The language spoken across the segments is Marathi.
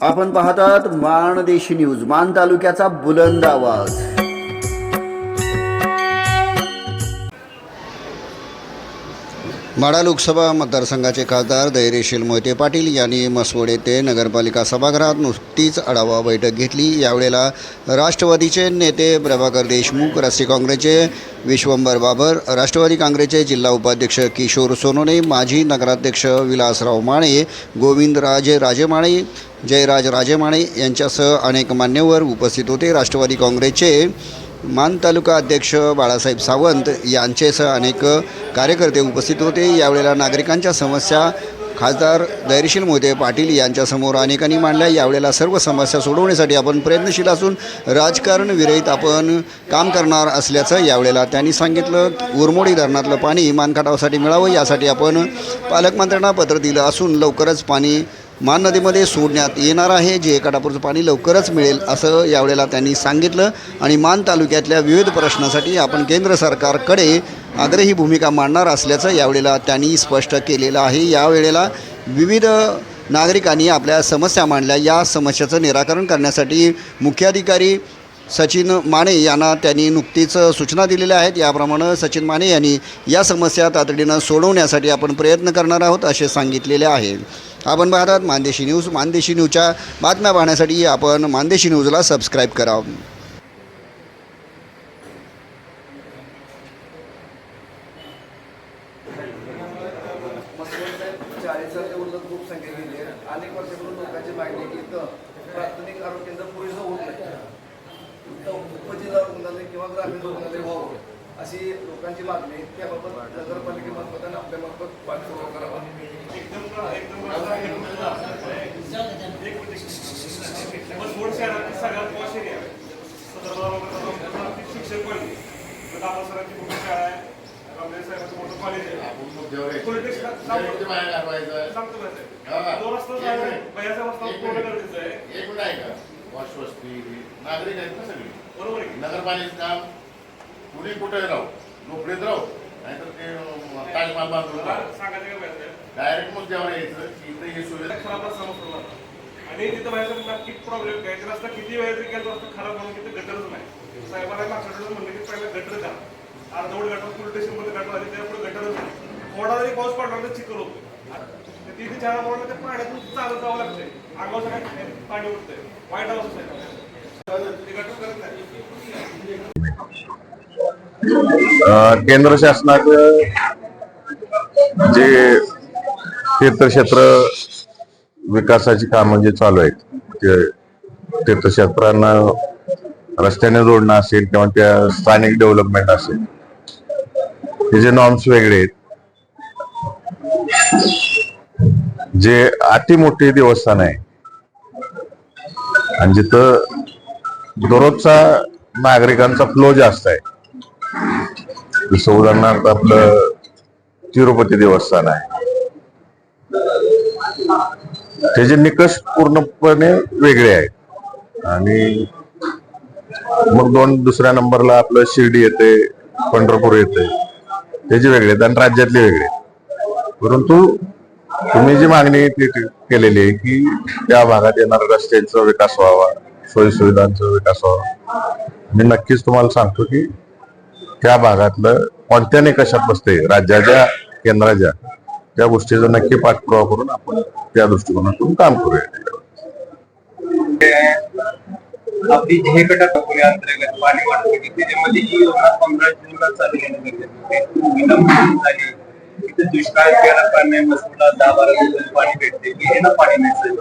आपण पाहतात माणदेशी न्यूज मान तालुक्याचा बुलंद आवाज. माढा लोकसभा मतदारसंघाचे खासदार धैर्यशील मोहिते पाटील यांनी मसवड येथे नगरपालिका सभागृहात नुकतीच आढावा बैठक घेतली. यावेळेला राष्ट्रवादीचे नेते प्रभाकर देशमुख राष्ट्रीय काँग्रेसचे विश्वंभर बाबर राष्ट्रवादी काँग्रेसचे जिल्हा उपाध्यक्ष किशोर सोनोने माजी नगराध्यक्ष विलासराव माने गोविंदराजे राजेमाणे जयराज राजेमाणे यांच्यासह अनेक मान्यवर उपस्थित होते. राष्ट्रवादी काँग्रेसचे मान तालुका अध्यक्ष बाळासाहेब सावंत यांचेसह अनेक कार्यकर्ते उपस्थित होते. यावेळेला नागरिकांच्या समस्या खासदार धैर्यशील मोहिते पाटील यांच्यासमोर अनेकांनी मांडल्या. यावेळेला सर्व समस्या सोडवण्यासाठी आपण प्रयत्नशील असून राजकारण विरहित आपण काम करणार असल्याचं यावेळेला त्यांनी सांगितलं. उरमोडी धरणातलं पाणी मानखटावासाठी मिळावं यासाठी आपण पालकमंत्र्यांना पत्र दिलं असून लवकरच पाणी मान नदीमध्ये सोडण्यात येणार आहे. जे एकाटापूरचं पाणी लवकरच मिळेल असं यावेळेला त्यांनी सांगितलं. आणि मान तालुक्यातल्या विविध प्रश्नासाठी आपण केंद्र सरकारकडे आग्रही भूमिका मांडणार असल्याचं यावेळेला त्यांनी स्पष्ट केलेलं आहे. यावेळेला विविध नागरिकांनी आपल्या समस्या मांडल्या. या समस्याचं निराकरण करण्यासाठी मुख्याधिकारी सचिन माने यांना त्यांनी नुकतीच सूचना दिलेल्या आहेत. याप्रमाणे सचिन माने यांनी या समस्या तातडीनं सोडवण्यासाठी आपण प्रयत्न करणार आहोत असे सांगितलेले आहे. आपण पाहतात मानदेशी न्यूज. मानदेशी न्यूजच्या बातम्या पाहण्यासाठी आपण मानदेशी न्यूजला सबस्क्राईब करा. प्राथमिक आरोग्य केंद्र पुरेसं होत नाही. उपजिल्हा रुग्णालय किंवा ग्रामीण रुग्णालय व्हावं. अशी लोकांची मागणी आहे त्याबाबत नगरपालिकेमार्फत आणि आपल्यामार्फत पाठपुरावा करावा. शिक्षक पण दादा सरांची मोठी शाळा आहे रामदेव साहेबांचं मोठं कॉलेज आहे पॉलिटिक्स सांगतो रस्ता बयाचा रस्ता पूर्ण गरजेचं आहे नागरिक आहेत ना सगळी? बरोबर आहे. की? नगरपालिकेचं काम कुणी कुठे राहू? नोकरीत राहू? नाहीतर ते ताजमहाल बांधून राहू. सांगायचं काय पाहिजे डायरेक्ट मुद्द्यावर यायचं की इथे ही सुविधा खराब ना. आणि तिथं बाहेरचा नक्की प्रॉब्लेम काय ते रस्ता किती वेळ तरी केला रस्ता खराब म्हणून तिथे गटरच नाही. साहेबांना मागच्या आठवड्यात म्हणलं की पहिला गटर द्या अर्धवट गटर पोलीस स्टेशनमध्ये गटर आली त्यापुढे गटरच नाही. थोडा जरी पाऊस पडला तर चिखल होतो. ते तिथे चार म्हणून ते पाण्यातून चालत जावं लागतंय. अंगावर सगळं पाणी उठतंय वाईट अवस्था आहे. ते गटर करत नाही. केंद्र शासनाचं जे तीर्थक्षेत्र विकासाची कामं जे चालू आहेत ते तीर्थक्षेत्रांना रस्त्याने जोडणं असेल किंवा त्या स्थानिक डेव्हलपमेंट असेल त्याचे नॉर्म्स वेगळे आहेत जे अति मोठे देवस्थान आहे. आणि जिथं दररोजचा नागरिकांचा फ्लो जास्त आहे. जसं उदाहरणार्थ आपलं तिरुपती देवस्थान आहे. त्याचे निकष पूर्णपणे वेगळे आहेत. आणि मग दोन दुसऱ्या नंबरला आपलं शिर्डी येते पंढरपूर येते. त्याचे वेगळे आहेत आणि राज्यातले वेगळे आहेत. परंतु तुम्ही जी मागणी ती केलेली आहे की त्या भागात येणाऱ्या रस्त्यांचा विकास व्हावा सोयीसुविधांचा विकास व्हावा. मी नक्कीच तुम्हाला सांगतो की त्या भागातलं कोणत्याने कशात बसते राज्याच्या केंद्राच्या? त्या गोष्टीचा नक्की पाठपुरावा करून आपण त्या दृष्टिकोनातून काम करूया. आपली हे घटक अंतर्गत पाणी वाटप त्याच्यामध्ये ही योजना पंधरा जूनला चालू घेणं विलंब झाली. तिथे दुष्काळ केला पाणी मसूला दहा बारा दिवस पाणी भेटते. की हे ना पाणी नसेल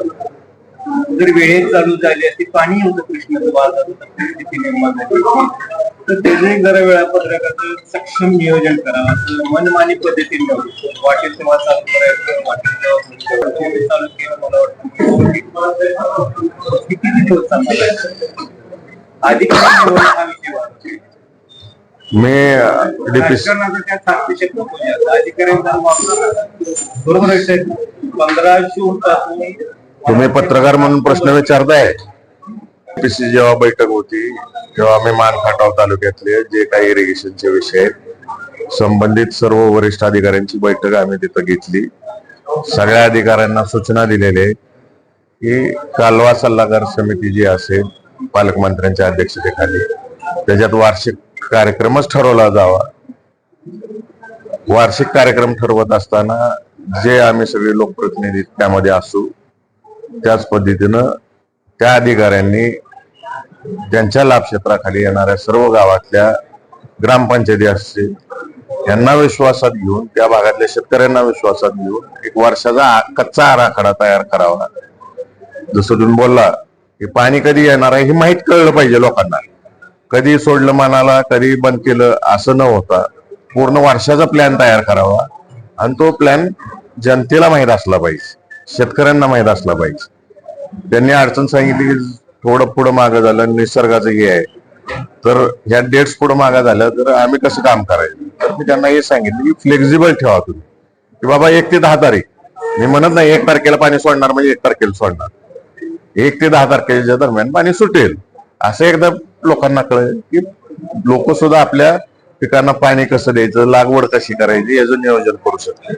जर वेळेत चालू झाली असती पाणी होतं कृष्णाचं बाजार होतं परिस्थिती निर्माण झाली. तर त्याचे जरा वेळापत्रकाचं सक्षम नियोजन करावं असं मनमानी पद्धतीने. वाटेल तेव्हा चालू करायचं वाटेल तेव्हा चालू केलं मला वाटतं किती दिवस चालू निवड हा विषय वाटतो. मी डीपीसी राजकारणाचा तुम्ही पत्रकार म्हणून प्रश्न विचारताय? पीसी जेव्हा बैठक होती तेव्हा आम्ही मानखटाव तालुक्यातले जे काही इरिगेशनचे विषय आहेत संबंधित सर्व वरिष्ठ अधिकाऱ्यांची बैठक आम्ही तिथं घेतली. सगळ्या अधिकाऱ्यांना सूचना दिलेले की कालवा सल्लागार समिती जी असेल पालकमंत्र्यांच्या अध्यक्षतेखाली त्याच्यात वार्षिक कार्यक्रमच ठरवला जावा. वार्षिक कार्यक्रम ठरवत असताना जे आम्ही सगळे लोकप्रतिनिधी त्यामध्ये असू त्याच पद्धतीनं त्या अधिकाऱ्यांनी त्यांच्या लाभक्षेत्राखाली येणाऱ्या सर्व गावातल्या ग्रामपंचायती असतील यांना विश्वासात घेऊन त्या भागातल्या शेतकऱ्यांना विश्वासात घेऊन एक वर्षाचा कच्चा आराखडा तयार करावा. जसं तुम्ही बोलला की पाणी कधी येणार आहे हे माहीत कळलं पाहिजे लोकांना. कधी सोडलं मनाला कधी बंद केलं असं न होता पूर्ण वर्षाचा प्लॅन तयार करावा. आणि तो प्लॅन जनतेला माहीत असला पाहिजे. शेतकऱ्यांना माहीत असला पाहिजे. त्यांनी अडचण सांगितली की थोडं पुढं मागं झालं निसर्गाचं हे आहे. तर ह्या डेट्स पुढं मागं झालं तर आम्ही कसं काम करायचं? तर मी त्यांना हे सांगितलं की फ्लेक्झिबल ठेवा तुम्ही. की बाबा एक ते दहा तारीख. मी म्हणत नाही एक तारखेला पाणी सोडणार म्हणजे एक तारखेला सोडणार. एक ते दहा तारखेच्या दरम्यान पाणी सुटेल. असं एकदा लोकांना कळेल की लोक सुद्धा आपल्या पिकांना पाणी कसं द्यायचं लागवड कशी करायची याचं नियोजन करू शकते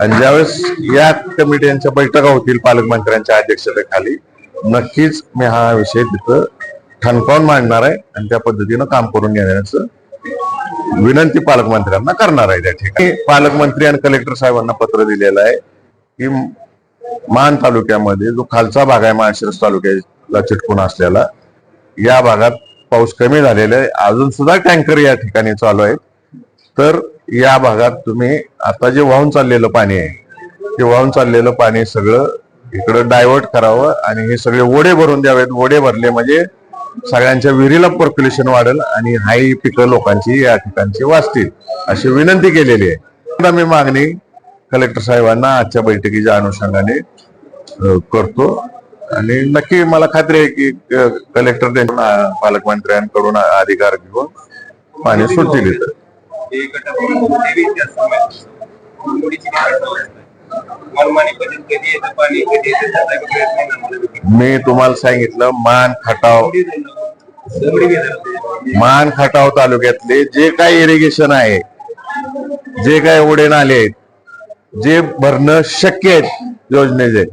आणि ज्यावेळेस या कमिट्यांच्या बैठका होतील पालकमंत्र्यांच्या अध्यक्षतेखाली नक्कीच मी हा विषय तिथं ठणकावून मांडणार आहे आणि त्या पद्धतीनं काम करून घेण्याचं विनंती पालकमंत्र्यांना करणार आहे त्या ठिकाणी. पालकमंत्री आणि कलेक्टर साहेबांना पत्र दिलेलं आहे की मान तालुक्यामध्ये जो खालचा भाग आहे माळशिरस तालुक्याला चिटकून असलेला या भागात पाऊस कमी झालेला आहे. अजून सुद्धा टँकर या ठिकाणी चालू आहेत. तर या भागात तुम्ही आता जे वाहून चाललेलं पाणी आहे ते वाहून चाललेलं पाणी सगळं इकडं डायव्हर्ट करावं आणि हे सगळे ओढे भरून द्यावेत. ओढे भरले म्हणजे सगळ्यांच्या विहिरीला पर्क्युलेशन वाढेल आणि हाई पिकं लोकांची या ठिकाणची वाचतील अशी विनंती केलेली आहे. आता मी मागणी कलेक्टर साहेबांना आजच्या बैठकीच्या अनुषंगाने करतो. आणि नक्की मला खात्री आहे की कलेक्टर त्यांना पालकमंत्र्यांकडून अधिकार घेऊन पाणी सुटतील इथं. हे मनमानी पद्धत कधी येतं पाणी कधी येतं त्याचा प्रयत्न मी तुम्हाला सांगितलं मान खटाव. मान खटाव तालुक्यातले जे काय इरिगेशन आहे जे काय ओढे नाले आहेत जे भरणं शक्य आहेत योजनेचे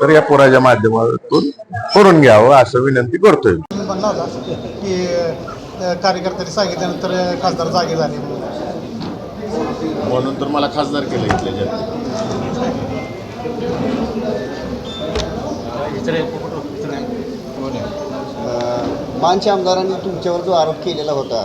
तर या पुराच्या माध्यमातून करून घ्यावं असं विनंती करतोय. म्हणला होता की कार्यकर्त्यांनी सांगितल्यानंतर खासदार जागे झाले म्हणून तर मला खासदार केलं इथल्या जनतेने. मानच्या आमदारांनी तुमच्यावर जो आरोप केलेला होता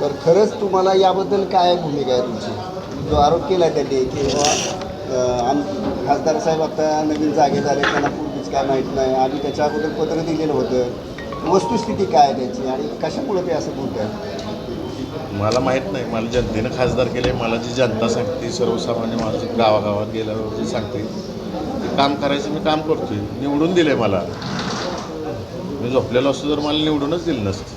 तर खरंच तुम्हाला याबद्दल काय भूमिका आहे तुमची? जो आरोप केला त्यांनी की बाबा आम खासदार साहेब आता नवीन जागे झाले त्यांना पूर्वीच काय माहीत नाही. आम्ही त्याच्या अगोदर पत्र दिलेलं होतं. वस्तुस्थिती काय आहे त्याची आणि कशामुळे ते असं बोलत आहे मला माहीत नाही. मला जनतेनं खासदार केले मला जी जनता सांगते सर्वसामान्य माझं गावागावात गेल्यावर जे सांगते ते काम करायचं मी काम करतोय. निवडून दिले मला. मी झोपलेलो असतो तर मला निवडूनच दिलं नसतं.